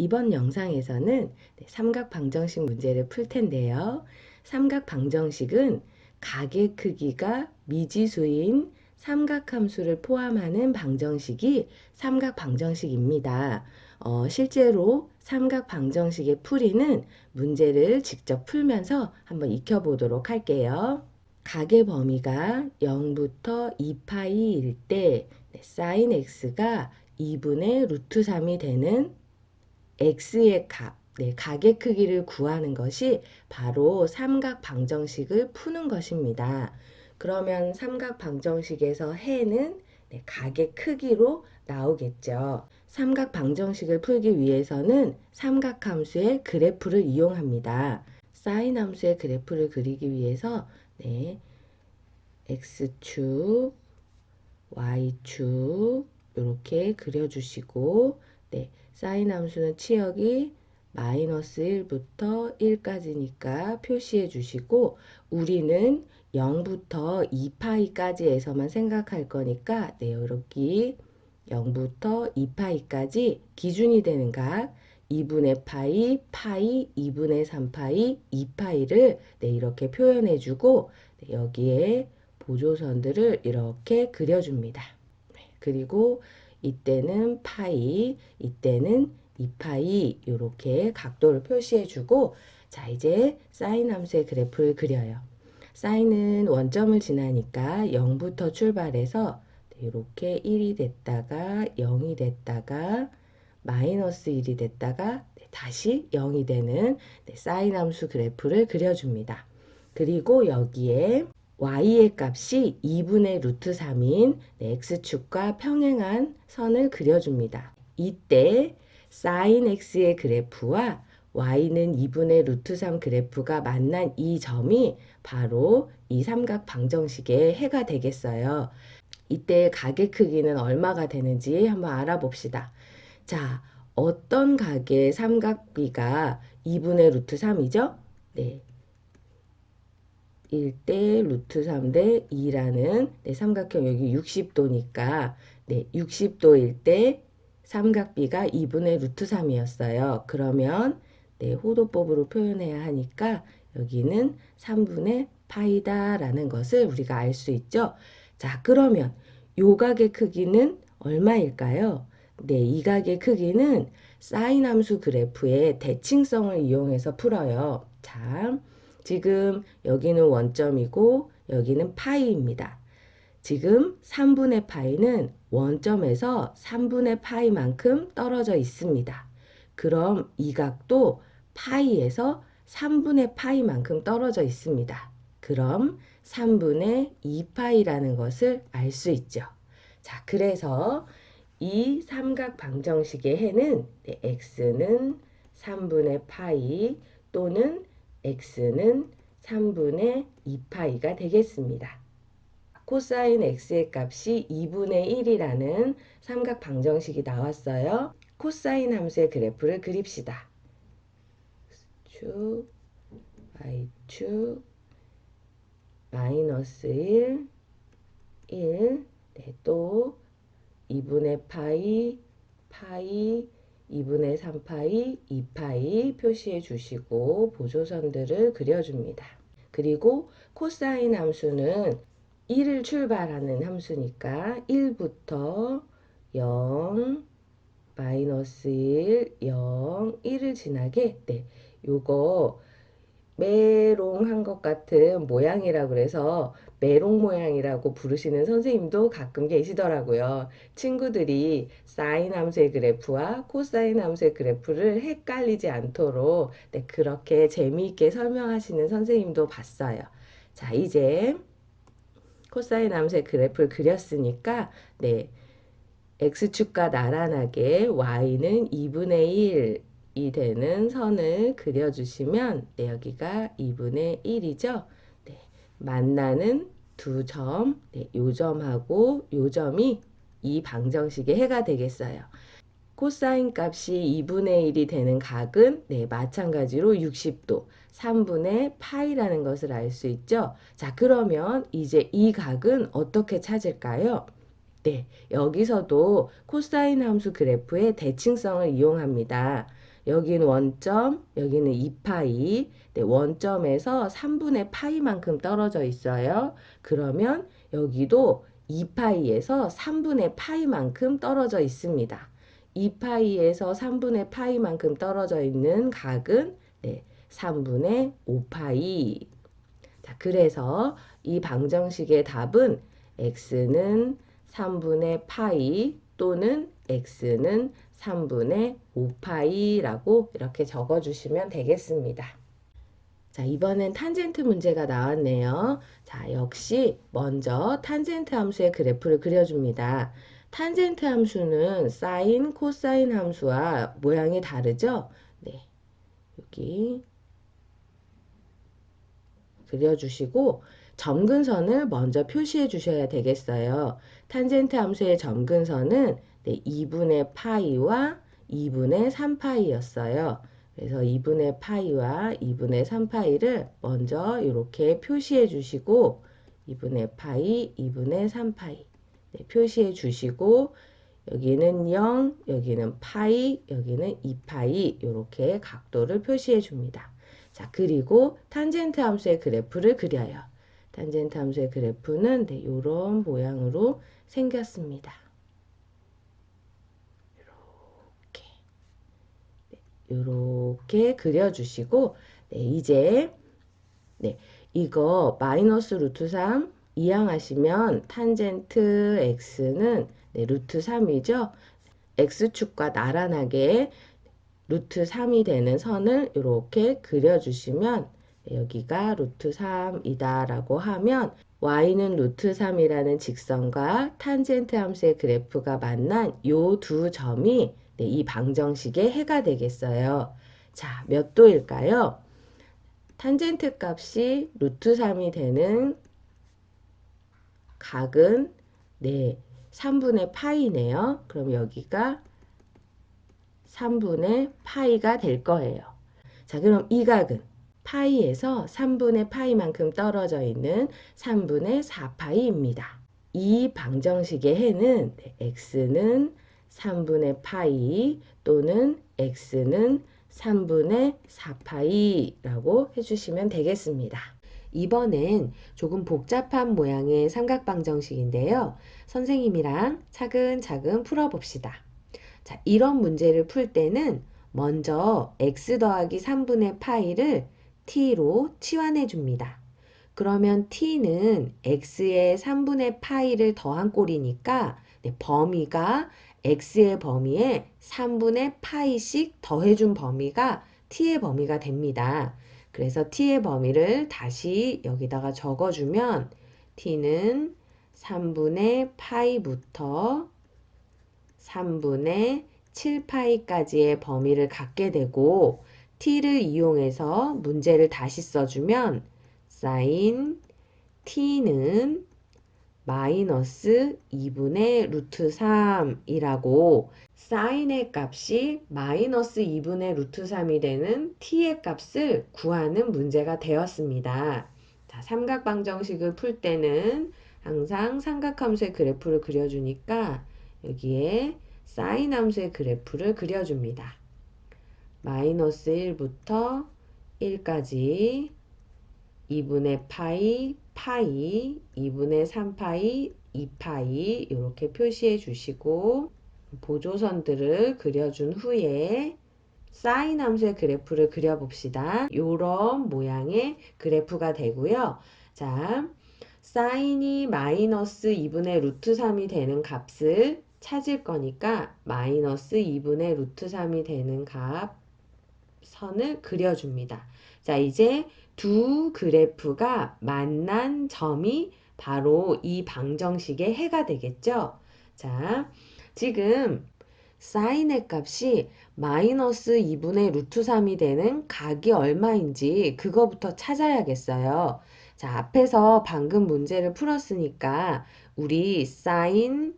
이번 영상에서는 네, 삼각 방정식 문제를 풀 텐데요. 삼각 방정식은 각의 크기가 미지수인 삼각함수를 포함하는 방정식이 삼각 방정식입니다. 어, 실제로 삼각 방정식의 풀이는 문제를 직접 풀면서 한번 익혀보도록 할게요. 각의 범위가 0부터 2파이일 때 네, sin x가 2분의 루트 3이 되는 x의 값, 네, 각의 크기를 구하는 것이 바로 삼각 방정식을 푸는 것입니다. 그러면 삼각 방정식에서 해는 네, 각의 크기로 나오겠죠. 삼각 방정식을 풀기 위해서는 삼각함수의 그래프를 이용합니다. 사인 함수의 그래프를 그리기 위해서 네, x축, y축 이렇게 그려주시고 네, 사인 함수는 치역이 마이너스 1부터 1까지니까 표시해 주시고 우리는 0부터 2파이까지에서만 생각할 거니까 네, 이렇게 0부터 2파이까지 기준이 되는 각 2분의 파이, 파이, 2분의 3파이, 2파이를 네, 이렇게 표현해 주고 네, 여기에 보조선들을 이렇게 그려줍니다. 네, 그리고 이때는 파이, 이때는 2파이 이렇게 각도를 표시해 주고 자 이제 사인 함수의 그래프를 그려요. 사인은 원점을 지나니까 0부터 출발해서 이렇게 1이 됐다가 0이 됐다가 마이너스 1이 됐다가 다시 0이 되는 사인 함수 그래프를 그려줍니다. 그리고 여기에 y의 값이 2분의 루트 3인 x축과 평행한 선을 그려줍니다. 이때 sin x의 그래프와 y는 2분의 루트 3 그래프가 만난 이 점이 바로 이 삼각 방정식의 해가 되겠어요. 이때 각의 크기는 얼마가 되는지 한번 알아봅시다. 자, 어떤 각의 삼각비가 2분의 루트 3이죠? 네. 1대 루트 3대 2라는 네, 삼각형 여기 60도니까 네, 60도일 때 삼각비가 2분의 루트 3이었어요. 그러면 네, 호도법으로 표현해야 하니까 여기는 3분의 파이다라는 것을 우리가 알 수 있죠. 자, 그러면 요각의 크기는 얼마일까요? 네, 이 각의 크기는 사인 함수 그래프의 대칭성을 이용해서 풀어요. 자, 지금 여기는 원점이고 여기는 파이입니다. 지금 3분의 파이는 원점에서 3분의 파이만큼 떨어져 있습니다. 그럼 이 각도 파이에서 3분의 파이만큼 떨어져 있습니다. 그럼 3분의 2파이라는 것을 알 수 있죠. 자, 그래서 이 삼각 방정식의 해는 네, x는 3분의 파이 또는 x는 3분의 2파이가 되겠습니다. 코사인 x의 값이 2분의 1이라는 삼각 방정식이 나왔어요. 코사인 함수의 그래프를 그립시다. 축, y축, 마이너스 1, 1, 네, 또 2분의 파이, 파이, 2분의 3파이, 2파이 표시해 주시고 보조선들을 그려줍니다. 그리고 코사인 함수는 1을 출발하는 함수니까 1부터 0, 마이너스 1, 0, 1을 지나게 네, 요거 메롱한 것 같은 모양이라 그래서 메롱 모양이라고 부르시는 선생님도 가끔 계시더라고요. 친구들이 사인 함수의 그래프와 코사인 함수의 그래프를 헷갈리지 않도록 네, 그렇게 재미있게 설명하시는 선생님도 봤어요. 자, 이제 코사인 함수의 그래프를 그렸으니까 네, x축과 나란하게 y는 2분의 1이 되는 선을 그려주시면 네, 여기가 2분의 1이죠. 네, 만나는 두 점, 네, 요 점하고 요 점이 이 방정식의 해가 되겠어요. 코사인 값이 2분의 1이 되는 각은 네, 마찬가지로 60도, 3분의 파이라는 것을 알 수 있죠. 자, 그러면 이제 이 각은 어떻게 찾을까요? 네, 여기서도 코사인 함수 그래프의 대칭성을 이용합니다. 여기는 원점, 여기는 2파이. 네, 원점에서 3분의 파이만큼 떨어져 있어요. 그러면 여기도 2파이에서 3분의 파이만큼 떨어져 있습니다. 2파이에서 3분의 파이만큼 떨어져 있는 각은 네, 3분의 5파이. 자, 그래서 이 방정식의 답은 x는 3분의 파이 또는 x는 3분의 5파이라고 이렇게 적어주시면 되겠습니다. 자, 이번엔 탄젠트 문제가 나왔네요. 자, 역시 먼저 탄젠트 함수의 그래프를 그려줍니다. 탄젠트 함수는 사인, 코사인 함수와 모양이 다르죠? 네. 여기 그려주시고 점근선을 먼저 표시해 주셔야 되겠어요. 탄젠트 함수의 점근선은 네, 2분의 파이와 2분의 3파이였어요. 그래서 2분의 파이와 2분의 3파이를 먼저 이렇게 표시해 주시고 2분의 파이, 2분의 3파이 네, 표시해 주시고 여기는 0, 여기는 파이, 여기는 2파이 이렇게 각도를 표시해 줍니다. 자, 그리고 탄젠트 함수의 그래프를 그려요. 탄젠트 함수의 그래프는 네, 이런 모양으로 생겼습니다. 이렇게 네, 이렇게 그려주시고 네, 이제 네, 이거 마이너스 루트 3 이항하시면 탄젠트 x는 네, 루트 3이죠. x축과 나란하게 루트 3이 되는 선을 이렇게 그려주시면 여기가 루트 3이다 라고 하면 y는 루트 3이라는 직선과 탄젠트 함수의 그래프가 만난 요 두 점이 네, 이 방정식의 해가 되겠어요. 자, 몇 도일까요? 탄젠트 값이 루트 3이 되는 각은 네, 3분의 파이네요. 그럼 여기가 3분의 파이가 될 거예요. 자, 그럼 이 각은 파이에서 3분의 파이만큼 떨어져 있는 3분의 4파이입니다. 이 방정식의 해는 네, x는 3분의 파이 또는 x는 3분의 4파이라고 해주시면 되겠습니다. 이번엔 조금 복잡한 모양의 삼각방정식인데요. 선생님이랑 차근차근 풀어봅시다. 자, 이런 문제를 풀 때는 먼저 x 더하기 3분의 파이를 t로 치환해 줍니다. 그러면 t는 x의 3분의 파이를 더한 꼴이니까 네, 범위가 x의 범위에 3분의 파이씩 더해준 범위가 t의 범위가 됩니다. 그래서 t의 범위를 다시 여기다가 적어주면 t는 3분의 파이부터 3분의 7파이까지의 범위를 갖게 되고 t를 이용해서 문제를 다시 써주면 sin t는 마이너스 2분의 루트 3이라고 사인의 값이 마이너스 2분의 루트 3이 되는 t의 값을 구하는 문제가 되었습니다. 자, 삼각방정식을 풀 때는 항상 삼각함수의 그래프를 그려주니까 여기에 사인 함수의 그래프를 그려줍니다. 마이너스 1부터 1까지 2분의 파이, 파이, 2분의 3파이, 2파이 이렇게 표시해 주시고 보조선들을 그려준 후에 사인 함수의 그래프를 그려봅시다. 이런 모양의 그래프가 되고요. 자, 사인이 마이너스 2분의 루트 3이 되는 값을 찾을 거니까 마이너스 2분의 루트 3이 되는 값 선을 그려줍니다. 자, 이제 두 그래프가 만난 점이 바로 이 방정식의 해가 되겠죠? 자, 지금 사인의 값이 마이너스 2분의 루트 3이 되는 각이 얼마인지 그거부터 찾아야겠어요. 자, 앞에서 방금 문제를 풀었으니까 우리 사인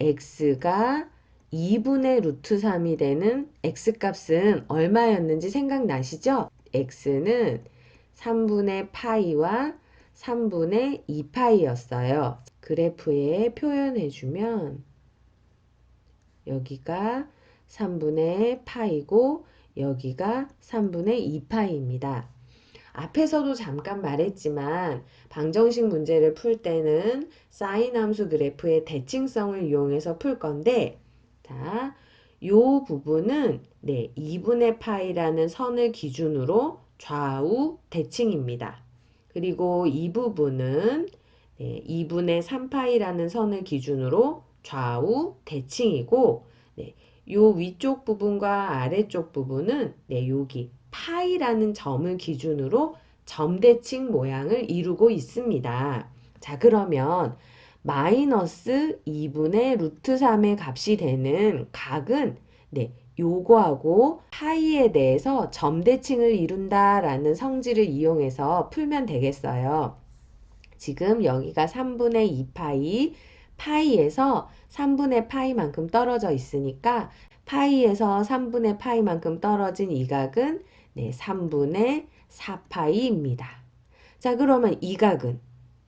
x가 2분의 루트 3이 되는 x값은 얼마였는지 생각나시죠? x는 3분의 파이와 3분의 2파이였어요. 그래프에 표현해주면 여기가 3분의 파이고 여기가 3분의 2파이입니다. 앞에서도 잠깐 말했지만 방정식 문제를 풀 때는 사인 함수 그래프의 대칭성을 이용해서 풀 건데 자, 요 부분은 네, 2분의 파이라는 선을 기준으로 좌우 대칭입니다. 그리고 이 부분은 네, 2분의 3파이라는 선을 기준으로 좌우 대칭이고 네, 요 위쪽 부분과 아래쪽 부분은 네, 여기 파이라는 점을 기준으로 점대칭 모양을 이루고 있습니다. 자, 그러면 마이너스 2분의 루트 3의 값이 되는 각은 네, 요거하고 파이에 대해서 점대칭을 이룬다라는 성질을 이용해서 풀면 되겠어요. 지금 여기가 3분의 2파이, 파이에서 3분의 파이만큼 떨어져 있으니까 파이에서 3분의 파이만큼 떨어진 이 각은 네, 3분의 4파이입니다. 자, 그러면 이 각은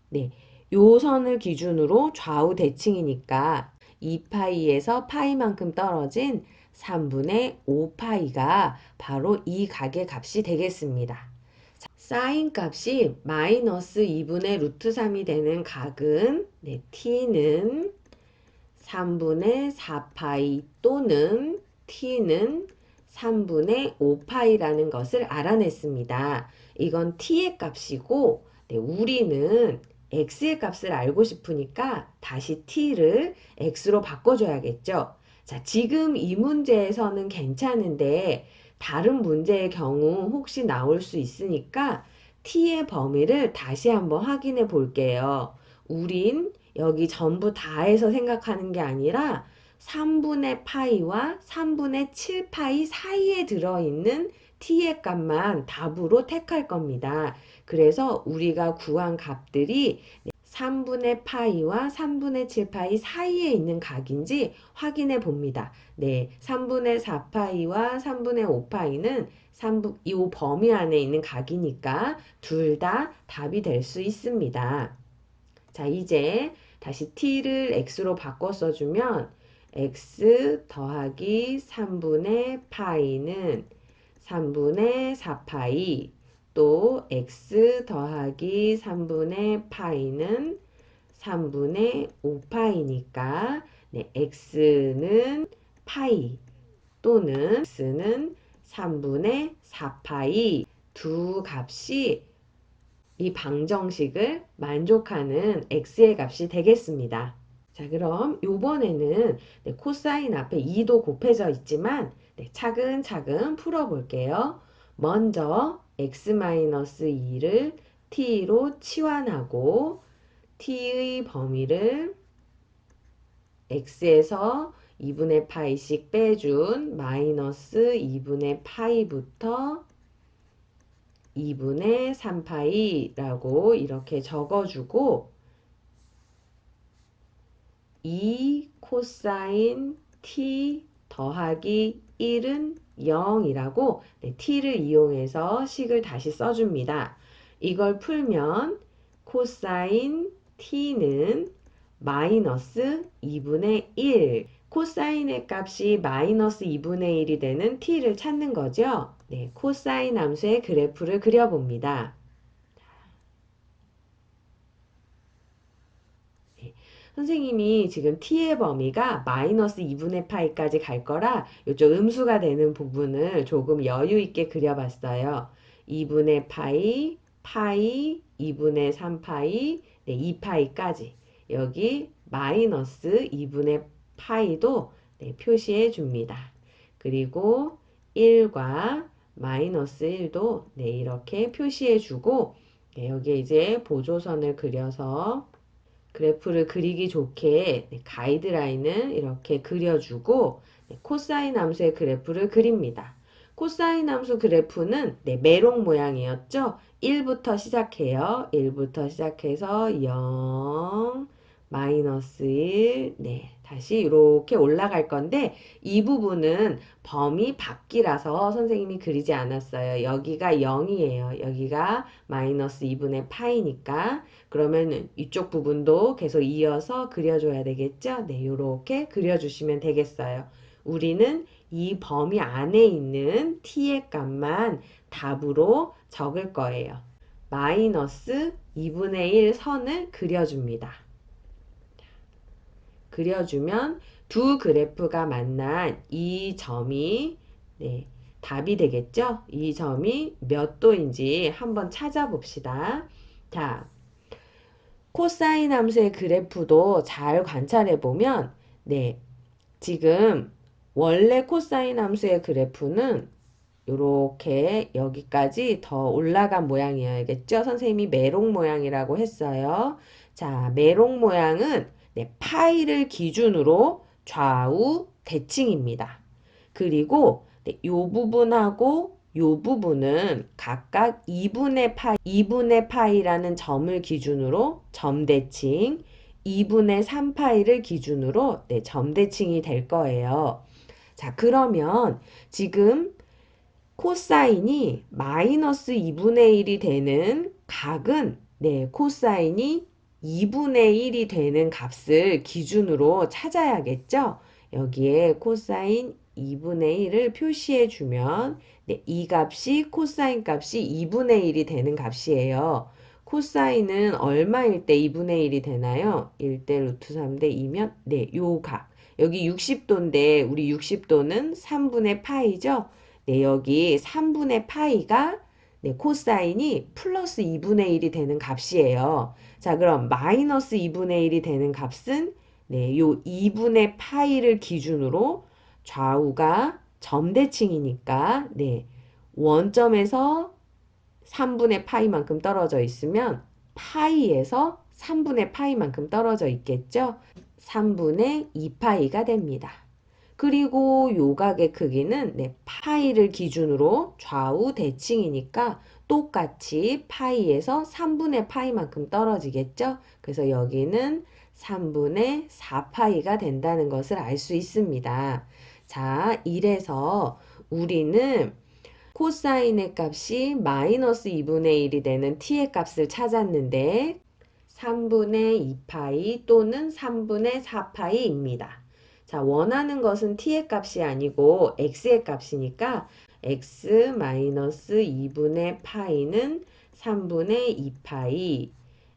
네, 요 선을 기준으로 좌우 대칭이니까 2파이에서 파이만큼 떨어진 3분의 5파이가 바로 이 각의 값이 되겠습니다. 자, 사인 값이 마이너스 2분의 루트 3이 되는 각은 네, t는 3분의 4파이 또는 t는 3분의 5파이라는 것을 알아냈습니다. 이건 t의 값이고 네, 우리는 x의 값을 알고 싶으니까 다시 t를 x로 바꿔줘야겠죠. 자, 지금 이 문제에서는 괜찮은데 다른 문제의 경우 혹시 나올 수 있으니까 t의 범위를 다시 한번 확인해 볼게요. 우린 여기 전부 다 해서 생각하는 게 아니라 3분의 파이와 3분의 7파이 사이에 들어있는 t의 값만 답으로 택할 겁니다. 그래서 우리가 구한 값들이 3분의 파이와 3분의 7파이 사이에 있는 각인지 확인해 봅니다. 네, 3분의 4파이와 3분의 5파이는 3분, 이 범위 안에 있는 각이니까 둘 다 답이 될 수 있습니다. 자, 이제 다시 t를 x로 바꿔 써주면 x 더하기 3분의 파이는 3분의 4파이 또 x 더하기 3분의 파이는 3분의 5파이니까 네, x는 파이 또는 x는 3분의 4파이 두 값이 이 방정식을 만족하는 x의 값이 되겠습니다. 자, 그럼 요번에는 네, 코사인 앞에 2도 곱해져 있지만 네, 차근차근 풀어볼게요. 먼저 x-2를 t로 치환하고 t의 범위를 x에서 2분의 파이씩 빼준 마이너스 2분의 파이부터 2분의 3파이라고 이렇게 적어주고 2 코사인 t 더하기 1은 0이라고 네, t를 이용해서 식을 다시 써줍니다. 이걸 풀면 코사인 t는 마이너스 2분의 1 코사인의 값이 마이너스 2분의 1이 되는 t를 찾는 거죠. 네, 코사인 함수의 그래프를 그려봅니다. 네, 선생님이 지금 t의 범위가 마이너스 2분의 파이까지 갈 거라 이쪽 음수가 되는 부분을 조금 여유 있게 그려봤어요. 2분의 파이, 파이, 2분의 3파이, 네, 2파이까지 여기 마이너스 2분의 파이도 네, 표시해 줍니다. 그리고 1과 마이너스 1도 네, 이렇게 표시해 주고 네, 여기에 이제 보조선을 그려서 그래프를 그리기 좋게 네, 가이드라인을 이렇게 그려주고 네, 코사인 함수의 그래프를 그립니다. 코사인 함수 그래프는 네, 메롱 모양이었죠? 1부터 시작해요. 1부터 시작해서 0, 마이너스 1, 네, 다시 이렇게 올라갈 건데 이 부분은 범위 밖이라서 선생님이 그리지 않았어요. 여기가 0이에요. 여기가 마이너스 2분의 파이니까 그러면 이쪽 부분도 계속 이어서 그려줘야 되겠죠? 네, 이렇게 그려주시면 되겠어요. 우리는 이 범위 안에 있는 t의 값만 답으로 적을 거예요. 마이너스 2분의 1 선을 그려줍니다. 그려주면 두 그래프가 만난 이 점이 네, 답이 되겠죠? 이 점이 몇 도인지 한번 찾아봅시다. 자, 코사인 함수의 그래프도 잘 관찰해 보면 네, 지금 원래 코사인 함수의 그래프는 이렇게 여기까지 더 올라간 모양이어야겠죠? 선생님이 메롱 모양이라고 했어요. 자, 메롱 모양은 네, 파이를 기준으로 좌우 대칭입니다. 그리고 네, 요 부분하고 요 부분은 각각 2분의 파이, 2분의 파이라는 점을 기준으로 점대칭, 2분의 3파이를 기준으로 네, 점대칭이 될 거예요. 자, 그러면 지금 코사인이 마이너스 2분의 1이 되는 각은 네, 코사인이 2분의 1이 되는 값을 기준으로 찾아야겠죠? 여기에 코사인 2분의 1을 표시해 주면 네, 이 값이 코사인 값이 2분의 1이 되는 값이에요. 코사인은 얼마일 때 2분의 1이 되나요? 1대 루트 3대 2면 네, 요 값. 여기 60도인데 우리 60도는 3분의 파이죠? 네, 여기 3분의 파이가 네, 코사인이 플러스 2분의 1이 되는 값이에요. 자, 그럼 마이너스 2분의 1이 되는 값은 네, 요 2분의 파이를 기준으로 좌우가 점대칭이니까 네, 원점에서 3분의 파이만큼 떨어져 있으면 파이에서 3분의 파이만큼 떨어져 있겠죠? 3분의 2파이가 됩니다. 그리고 요각의 크기는 네, 파이를 기준으로 좌우 대칭이니까 똑같이 파이에서 3분의 파이만큼 떨어지겠죠? 그래서 여기는 3분의 4파이가 된다는 것을 알 수 있습니다. 자, 이래서 우리는 코사인의 값이 마이너스 2분의 1이 되는 t의 값을 찾았는데 3분의 2파이 또는 3분의 4파이입니다. 자, 원하는 것은 t의 값이 아니고 x의 값이니까 x 마이너스 2분의 파이는 3분의 2파이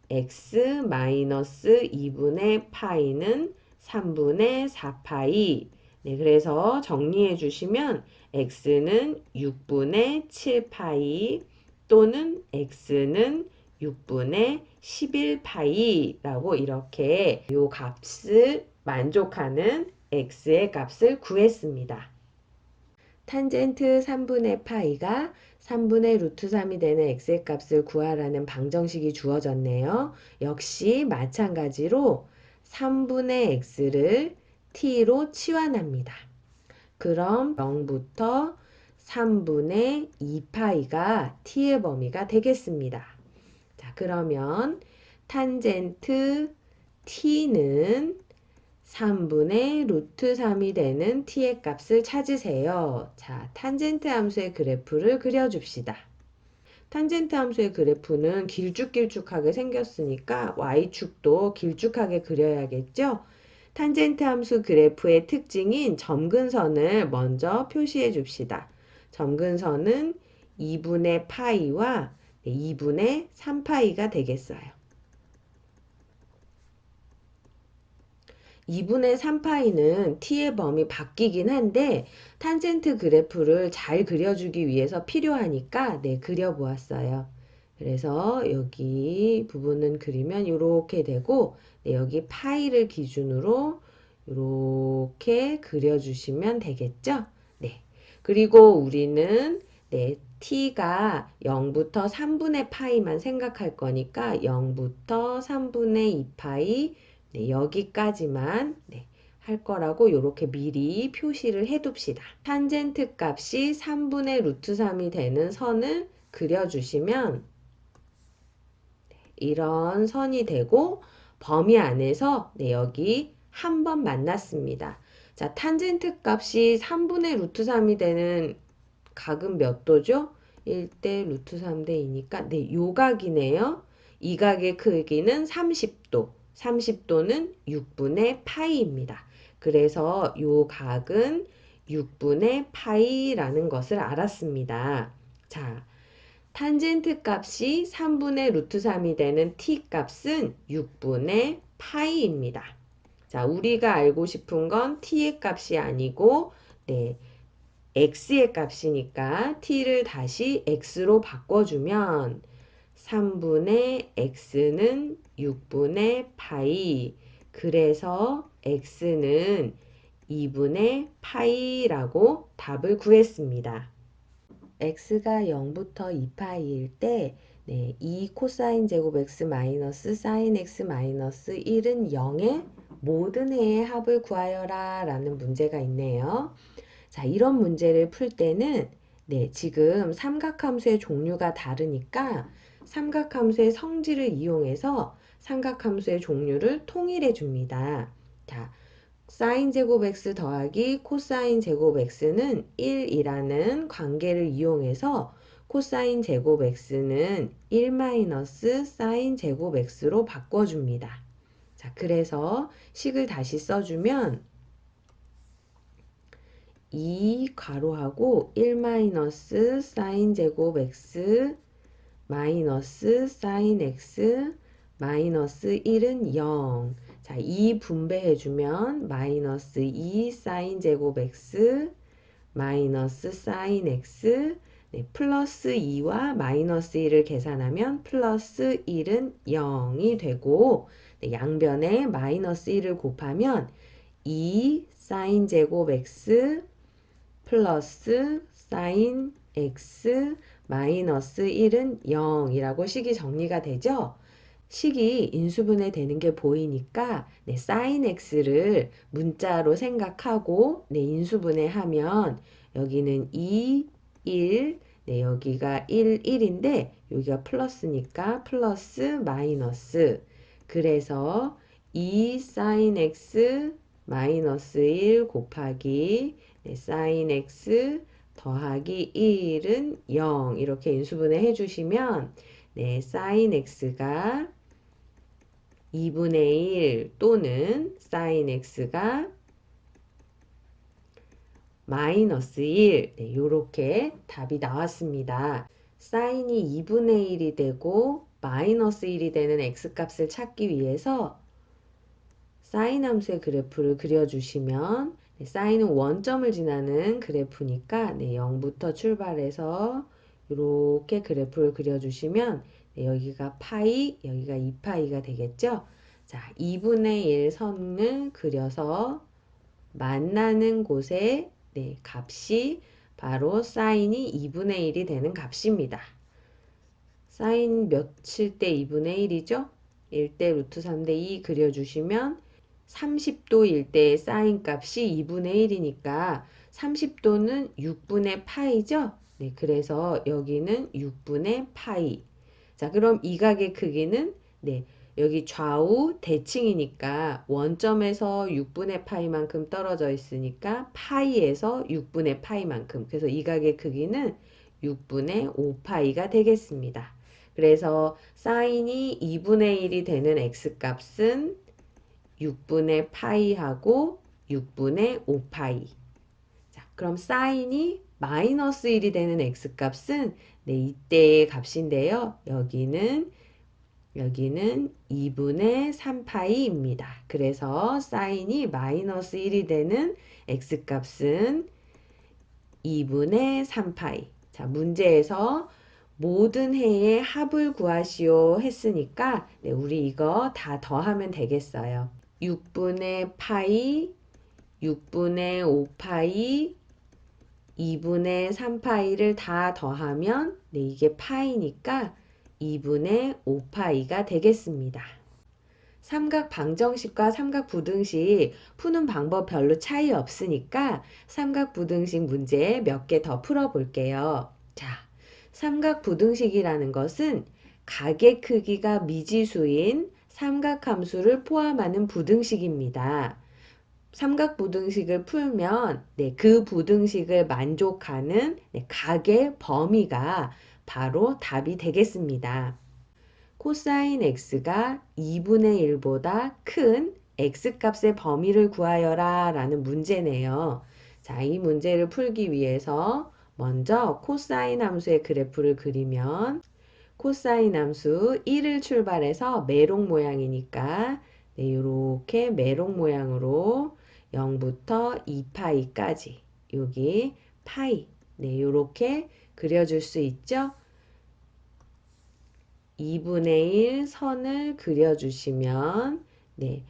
x 마이너스 2분의 파이는 3분의 4파이 네, 그래서 정리해 주시면 x는 6분의 7파이 또는 x는 6분의 11파이라고 이렇게 이 값을 만족하는 x의 값을 구했습니다. 탄젠트 3분의 파이가 3분의 루트 3이 되는 x의 값을 구하라는 방정식이 주어졌네요. 역시 마찬가지로 3분의 x를 t로 치환합니다. 그럼 0부터 3분의 2파이가 t의 범위가 되겠습니다. 자, 그러면 탄젠트 t는 3분의 루트 3이 되는 t의 값을 찾으세요. 자, 탄젠트 함수의 그래프를 그려줍시다. 탄젠트 함수의 그래프는 길쭉길쭉하게 생겼으니까 y축도 길쭉하게 그려야겠죠? 탄젠트 함수 그래프의 특징인 점근선을 먼저 표시해 줍시다. 점근선은 2분의 파이와 2분의 3파이가 되겠어요. 2분의 3파이는 t의 범위 바뀌긴 한데 탄젠트 그래프를 잘 그려주기 위해서 필요하니까 네 그려보았어요. 그래서 여기 부분은 그리면 이렇게 되고 네, 여기 파이를 기준으로 이렇게 그려주시면 되겠죠? 네. 그리고 우리는 네, t가 0부터 3분의 파이만 생각할 거니까 0부터 3분의 2파이 네, 여기까지만 네, 할 거라고 이렇게 미리 표시를 해둡시다. 탄젠트 값이 3분의 루트 3이 되는 선을 그려주시면 이런 선이 되고 범위 안에서 네, 여기 한 번 만났습니다. 자, 탄젠트 값이 3분의 루트 3이 되는 각은 몇 도죠? 1대 루트 3대 2니까 네, 요 각이네요. 이 각의 크기는 30도. 30도는 6분의 파이입니다. 그래서 요 각은 6분의 파이라는 것을 알았습니다. 자, 탄젠트 값이 3분의 루트 3이 되는 t 값은 6분의 파이입니다. 자, 우리가 알고 싶은 건 t의 값이 아니고, 네, x의 값이니까 t를 다시 x로 바꿔주면 3분의 x는 6분의 파이. 그래서 x는 2분의 파이라고 답을 구했습니다. x가 0부터 2파이일 때 네, 2 코사인 제곱 x 마이너스 사인 x 마이너스 1은 0의 모든 해의 합을 구하여라 라는 문제가 있네요. 자, 이런 문제를 풀 때는 네, 지금 삼각함수의 종류가 다르니까 삼각함수의 성질을 이용해서 삼각함수의 종류를 통일해 줍니다. 자, 사인 제곱 x 더하기 코사인 제곱 x는 1이라는 관계를 이용해서 코사인 제곱 x는 1 마이너스 사인 제곱 x로 바꿔줍니다. 자, 그래서 식을 다시 써주면 2 괄호하고 1 마이너스 사인 제곱 x 마이너스 사인 x 마이너스 1은 0. 자, 2 분배해주면 마이너스 2 사인 제곱 x 마이너스 사인 x 네, 플러스 2와 마이너스 1을 계산하면 플러스 1은 0이 되고 네, 양변에 마이너스 1을 곱하면 2 사인 제곱 x 플러스 사인 x 마이너스 1은 0이라고 식이 정리가 되죠? 식이 인수분해 되는 게 보이니까 네, 사인 x를 문자로 생각하고 네, 인수분해 하면 여기는 2, 1, 네, 여기가 1, 1인데 여기가 플러스니까 플러스 마이너스 그래서 2 사인 x 마이너스 1 곱하기 네, 사인 x 더하기 1은 0 이렇게 인수분해 해주시면 네, 사인 x가 2분의 1 또는 사인 x가 마이너스 1 네, 이렇게 답이 나왔습니다. 사인이 2분의 1이 되고 마이너스 1이 되는 x값을 찾기 위해서 사인 함수의 그래프를 그려주시면 네, 사인은 원점을 지나는 그래프니까 네, 0부터 출발해서 이렇게 그래프를 그려주시면 네, 여기가 파이, 여기가 2파이가 되겠죠? 자, 2분의 1 선을 그려서 만나는 곳에 네, 값이 바로 사인이 2분의 1이 되는 값입니다. 사인 몇일 때 2분의 1이죠? 1대 루트 3대 2 그려주시면 30도일 때의 사인 값이 2분의 1이니까 30도는 6분의 파이죠? 네, 그래서 여기는 6분의 파이. 자, 그럼 이 각의 크기는 네, 여기 좌우 대칭이니까 원점에서 6분의 파이만큼 떨어져 있으니까 파이에서 6분의 파이만큼. 그래서 이 각의 크기는 6분의 5파이가 되겠습니다. 그래서 사인이 2분의 1이 되는 x값은 6분의 파이하고 6분의 5파이. 자, 그럼 사인이 마이너스 1이 되는 x값은 네, 이때의 값인데요. 여기는 여기는 2분의 3파이입니다. 그래서 사인이 마이너스 1이 되는 x값은 2분의 3파이. 자, 문제에서 모든 해의 합을 구하시오 했으니까 네, 우리 이거 다 더하면 되겠어요. 6분의 파이, 6분의 5파이, 2분의 3파이를 다 더하면 네, 이게 파이니까 2분의 5파이가 되겠습니다. 삼각 방정식과 삼각 부등식 푸는 방법 별로 차이 없으니까 삼각 부등식 문제 몇 개 더 풀어볼게요. 자, 삼각 부등식이라는 것은 각의 크기가 미지수인 삼각함수를 포함하는 부등식입니다. 삼각 부등식을 풀면 네, 그 부등식을 만족하는 네, 각의 범위가 바로 답이 되겠습니다. 코사인 x가 2분의 1보다 큰 x값의 범위를 구하여라 라는 문제네요. 자, 이 문제를 풀기 위해서 먼저 코사인 함수의 그래프를 그리면 코사인 함수 1을 출발해서 메롱 모양이니까. 네, 이렇게 메롱 모양으로 0부터 2파이까지. 여기 파이. 네, 이렇게 그려줄 수 있죠? 2분의 1 선을 그려주시면 네,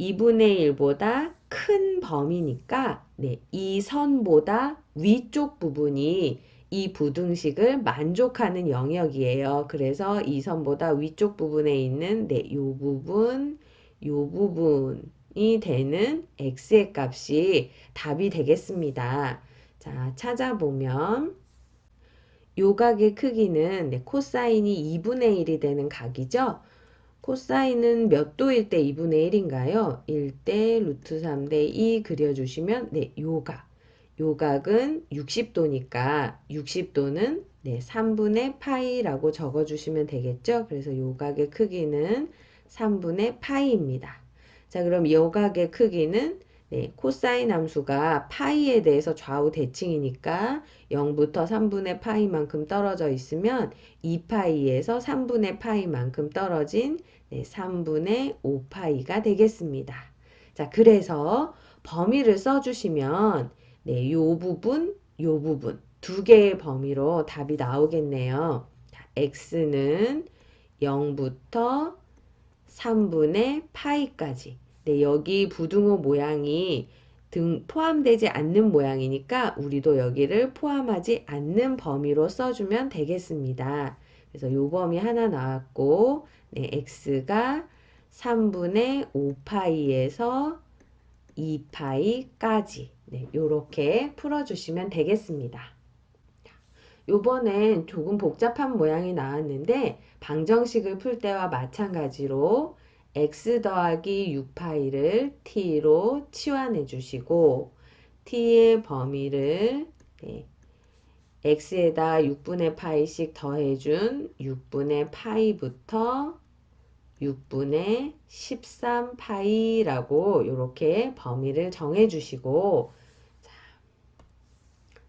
2분의 1보다 큰 범위니까 네, 이 선보다 위쪽 부분이 이 부등식을 만족하는 영역이에요. 그래서 이 선보다 위쪽 부분에 있는 네, 요 부분, 요 부분이 되는 x의 값이 답이 되겠습니다. 자, 찾아보면 요 각의 크기는 네, 코사인이 2분의 1이 되는 각이죠. 코사인은 몇 도일 때 2분의 1인가요? 1 대 루트 3 대 2 그려주시면 네, 요각. 요각은 60도니까 60도는 네, 3분의 파이라고 적어주시면 되겠죠? 그래서 요각의 크기는 3분의 파이입니다. 자, 그럼 요각의 크기는 네, 코사인 함수가 파이에 대해서 좌우 대칭이니까 0부터 3분의 파이만큼 떨어져 있으면 2파이에서 3분의 파이만큼 떨어진 네, 3분의 5파이가 되겠습니다. 자, 그래서 범위를 써주시면 네, 요 부분, 요 부분 두 개의 범위로 답이 나오겠네요. 자, x는 0부터 3분의 파이까지. 네, 여기 부등호 모양이 등 포함되지 않는 모양이니까 우리도 여기를 포함하지 않는 범위로 써주면 되겠습니다. 그래서 요 범위 하나 나왔고, 네, x가 3분의 5파이에서 2파이까지 네, 요렇게 풀어주시면 되겠습니다. 요번엔 조금 복잡한 모양이 나왔는데 방정식을 풀 때와 마찬가지로 x 더하기 6파이를 t로 치환해 주시고 t의 범위를 네, x에다 6분의 파이씩 더해준 6분의 파이부터 6분의 13파이라고 이렇게 범위를 정해 주시고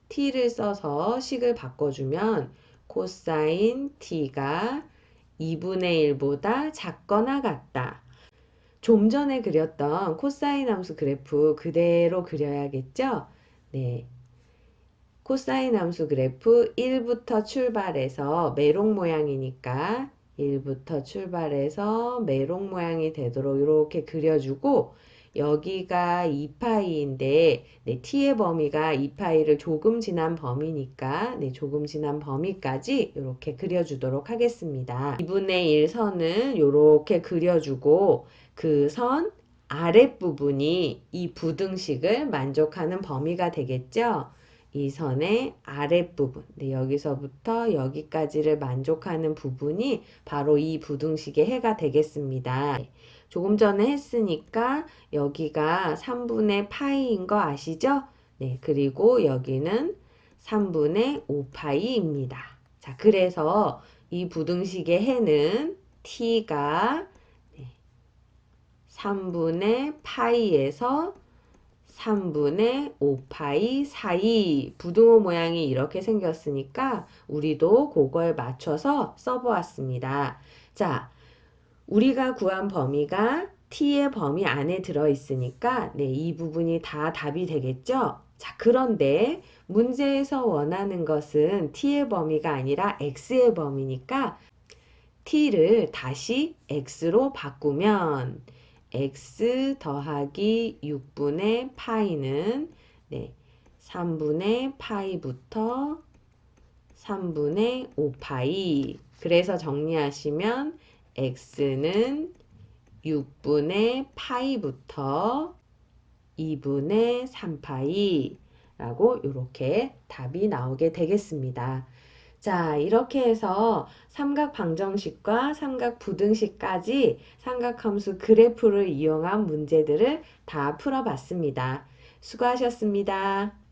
t를 써서 식을 바꿔주면 코사인 t가 2분의 1보다 작거나 같다. 좀 전에 그렸던 코사인 함수 그래프 그대로 그려야겠죠? 네. 코사인 함수 그래프 1부터 출발해서 메롱 모양이니까 1부터 출발해서 메롱 모양이 되도록 이렇게 그려주고 여기가 2파이인데 네, t의 범위가 2파이를 조금 지난 범위니까 네, 조금 지난 범위까지 이렇게 그려주도록 하겠습니다. 2분의 1 선을 이렇게 그려주고 그 선 아랫부분이 이 부등식을 만족하는 범위가 되겠죠. 이 선의 아랫부분, 네, 여기서부터 여기까지를 만족하는 부분이 바로 이 부등식의 해가 되겠습니다. 조금 전에 했으니까 여기가 3분의 파이인 거 아시죠? 네, 그리고 여기는 3분의 5파이입니다. 자, 그래서 이 부등식의 해는 t가 3분의 파이에서 3분의 5파이 사이 부등호 모양이 이렇게 생겼으니까 우리도 그거에 맞춰서 써보았습니다. 자, 우리가 구한 범위가 t의 범위 안에 들어있으니까 네, 이 부분이 다 답이 되겠죠? 자, 그런데 문제에서 원하는 것은 t의 범위가 아니라 x의 범위니까 t를 다시 x로 바꾸면 x 더하기 6분의 파이는 네, 3분의 파이부터 3분의 5파이 그래서 정리하시면 x는 6분의 파이부터 2분의 3파이 라고 이렇게 답이 나오게 되겠습니다. 자, 이렇게 해서 삼각 방정식과 삼각 부등식까지 삼각함수 그래프를 이용한 문제들을 다 풀어봤습니다. 수고하셨습니다.